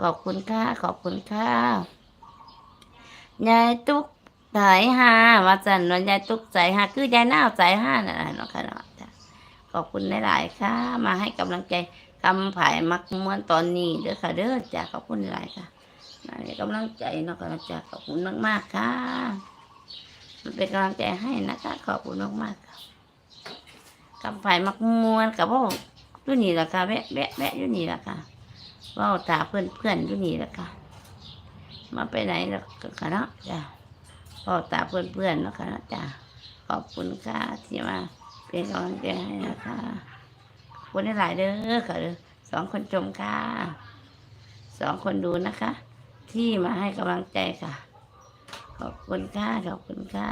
ขอบคุณค่ะ ขอบคุณค่ะ ยายตุ๊กสายห้าว่าจันวันยายตุ๊กสายห้าคือยายหน้าวสายห้าน่ะเนาะค่ะเนาะขอบคุณหลายๆค่ะ มาให้กำลังใจคำผายมักม้วนตอนนี้เด้อค่ะเด้อจ้ะขอบคุณหลายค่ะมาให้กำลังใจเนาะค่ะเนาะจ้ะขอบคุณมากๆค่ะมันเป็นกำลังใจให้นะคะขอบคุณมากๆค่ะคำผายมักม้วนกับพว่าอยู่นี่แหละค่ะแวะแวะแวะยู่นี่แหละค่ะ ว่าตาเพื่อนเพื่อนอยู่นี่แหละค่ะมาไปไหนแล้วก็เนาะจ้ะเว่าตาเพื่อนเพื่อนๆเนาค่ะเนาะจ้ะขอบคุณค่ะที่มาเป็นกำลังใจให้นะคะคุณหลายเด้อค่ะเด้อสองคนชมค่ะสองคนดูนะคะ ที่มาให้กำลังใจค่ะ ขอบคุณค่ะขอบคุณค่ะ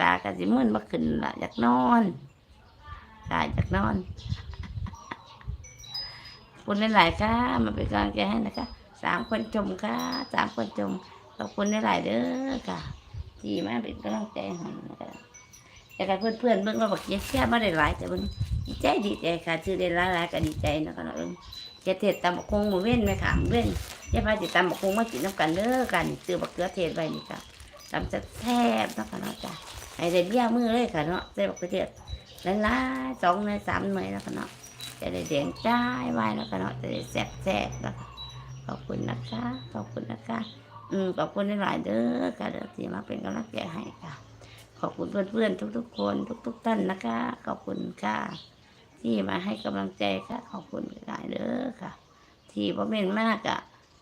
ตากระสิมื่นมาขึ้นละอยากนอนตาอยากนอน คุณหลายๆค่ะมาเป็นกำลังใจให้นะคะสามคนชมค่ะสามคนชมขอบคุณหลายๆเด้อค่ะที่มาเป็นกำลังใจให้นะคะแต่กับเพื่อนๆเบิ่งเราบอกเจ๊แค่ไม่ได้หลายแต่เบิ่งดีใจดีใจค่ะชื่อได้หลายๆก็ดีใจนะคะเนาะเอิ่มเจะเทศตำบักคงหมูเว้นไหมค่ะหมูเว้นยายพาจิตำบักคงมากินน้ำกันเด้อกันซื้อบักเขือเทศไว้นี่จ้ะตำจะแซ่บนะคะเนาะจ้ะให้ได้เบี้ยมือเลยค่ะเนาะใส่บักเขือเทศหลายๆสองหน่วยสามหน่วยแล้วค่ะเนาะ จะได้แดงจ้ายไว้แล้วค่ะเนาะจะได้แซ่บๆแล้วค่ะขอบคุณนะคะขอบคุณนะคะอืมขอบคุณหลายเด้อค่ะเด้อที่มาเป็นกำลังใจให้ค่ะ ขอบคุณเพื่อนๆทุก ๆ คนทุก ๆ ท่านนะคะ ขอบคุณค่ะ ที่มาให้กำลังใจค่ะ ขอบคุณหลายเด้อค่ะ ที่บ่เม่นมากอะ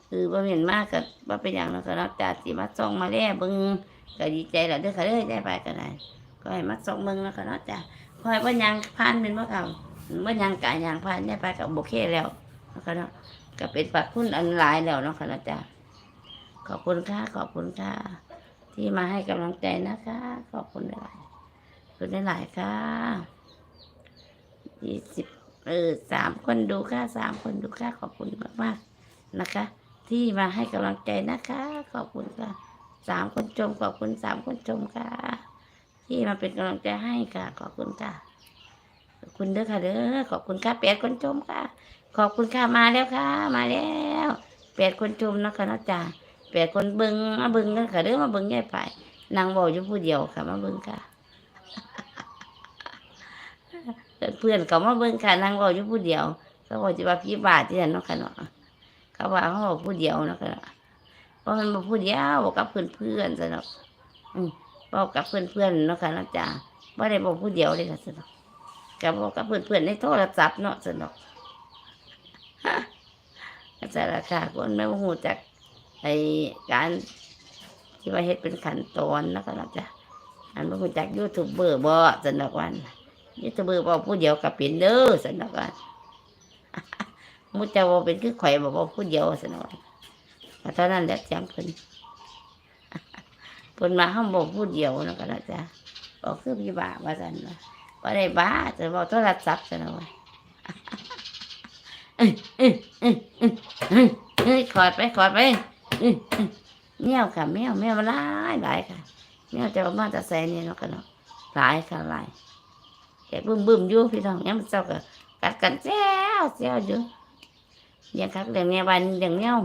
คือบ่เม่นมากก็บ่เป็นอย่างนั้นก็แล้วแต่สิมาส่งมาแล่บิ่งก็ดีใจแล้วเด้อค่ะเด้อได้ไปก็ได้ก็ให้มาส่งเบิ่งแล้วก็นาะจ้ะคอยบ่ยังผ่านเป็นบ่ค่ะบ่ยังกะยังผ่านได้ไปก็โอเคแล้วแล้วก็เนาะก็เป็นปักคุณอันหลายแล้วเนาะค่ะเนาะจ้ะขอบคุณค่ะขอบคุณค่ะที่มาให้กำลังใจนะคะ ขอบคุณหลายขอบคุณหลายค่ะยี่สิบเออสามคนดูค่ะสามคนดูค่ะขอบคุณมากๆนะคะ ที่มาให้กำลังใจนะคะ ขอบคุณค่ะสามคนชมขอบคุณสามคนชมค่ะ ที่มาเป็นกำลังใจให้ค่ะ ขอบคุณค่ะ คุณเด้อค่ะเด้อขอบคุณค่ะแปดคนชมค่ะ ขอบคุณค่ะมาแล้วค่ะ มาแล้วแปดคนชมนะคะนะจ๊ะแปดคนเบิงมาเบิงกันค่ะเด้อมาเบิ้งยายไปนางบอกอยู่ผู้เดียวค่ะ มาเบิงค่ะเพื่อนเขามาเบิงค่ะนางบอกอยู่ผู้เดียว เขาบอกจะว่าพี่บาทที่นั่นเนาะค่ะเนาะเขาว่าเขาบอกผู้เดียวเนาะค่ะเนาะเพราะมันบอกผู้เดียวบอกกับเพื่อนเพื่อนๆซะเนาะอืมบอกกับเพื่อนเพื่อนเนาะค่ะเนาะจ้าไม่ได้บอกผู้เดียวเลยค่ะซะเนาะ ก็บอกกับเพื่อนๆในโทรศัพท์เนาะซะเนาะก็จะราคาคนไม่รู้จักไอการที่ว่าเฮ็ดเป็นขั้นตอนเนาะค่ะเนาะจ้าอันไม่รู้จักยูทูบเบอร์บ่สนอกวันยูทูบเบอร์บอกผู้เดียวกับเป็นเด้อสนอกว่ามุจจะว่าเป็นคือข่อยบอกว่าผู้เดียวสนอกว่าเท่านั้นแหละจังเพิ่นเพิ่นมาห้ามบอกผู้เดียวนะก็แล้วจ้ะบอกคือพี่บ้าว่าสันว่า บ่าได้บ้าแต่บอกโทรศัพท์สนอกว่อยเอ้ยเอ้ยเอ้ยเอ้ยขอดไปขอดไปเอ้ยเอ้ยแมวค่ะแมวแมวมันหลายหลายค่ะแมวจะมาจะใส่เนี่ยเนาะกันเนาะหลายค่ะหลายแกบึ้มบึ้มอยู่พี่น้องยังมันเจ้าก็กัดกันแจ้วแจ้วอยู่เลี้ยังคักเลี้ยงแม่บ้านเลี้ยงแมว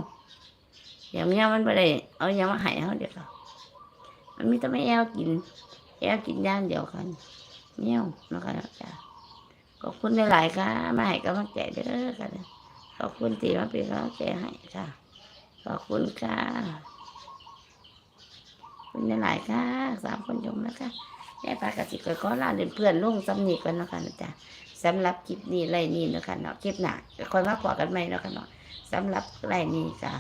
เลี้ยงแมวมันไปได้เอายังมาให้เขาเดี๋ยวมันมีแต่ไม่แอวกินแอวกินย่างเดียวกัน แมวนะคะจ้ะขอบคุณหลายๆค่ะ มาให้กำลังใจเด้อค่ะขอบคุณที่มาเป็นกำลังใจให้ค่ะ ขอบคุณค่ะคุณหลายๆค่ะสามคนชมนะคะแม่ปากกสิกขอลาเดินเพื่อนลงสำนีกันนะคะจ๊ะสำหรับคลิปนี้ไรนี้นะคะเนาะคลิปหน้าก็คอยมาขอกันใหมนะคะเนาะสำหรับไรนี้จ้ะ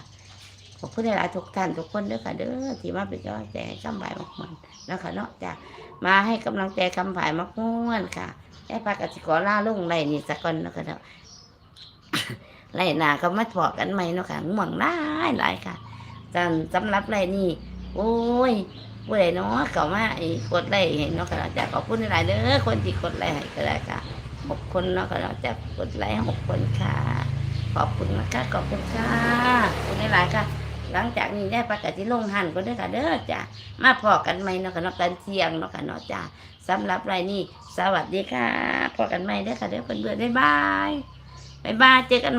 ขอบคุณหลายทุกท่านทุกคนเด้อค่ะเด้อที่มาเป็นกำลังใจให้คำบ่ายมากมันนะคะเนาะจ้ะมาให้กำลังใจคำบ่ายมากม่วนค่ะแม่ปากกสิขอลาลุงไรนี้สักก่อนนะคะเนาะไรหน้าก็มาพอกันใหมเนาะค่ะง่วงหลายหลายค่ะจันสำหรับไรนี้โอ้ยผู้ใดเนาะเขามาไอ้กดไลค์ให้เนาะก็จะขอบคุณหลายเด้อคนที่กดไลค์ให้ก็ได้ค่ะหกคนเนาะก็จะกดไลค์หกคนค่ะ ขอบคุณนะคะขอบคุณค่ะคุณหลายค่ะ หลังจากนี้ได้ประกาศที่ลงหันก็ได้ค่ะเด้อจ้ะมาพอกันไหมเนาะค่ะเนาะกันเที่ยงเนาะค่ะเนาะจ้ะสำหรับรายนี้สวัสดีค่ะพอกันไหมได้ค่ะเด้อเพื่อนๆบ๊ายบายบ๊ายบายเจอกัน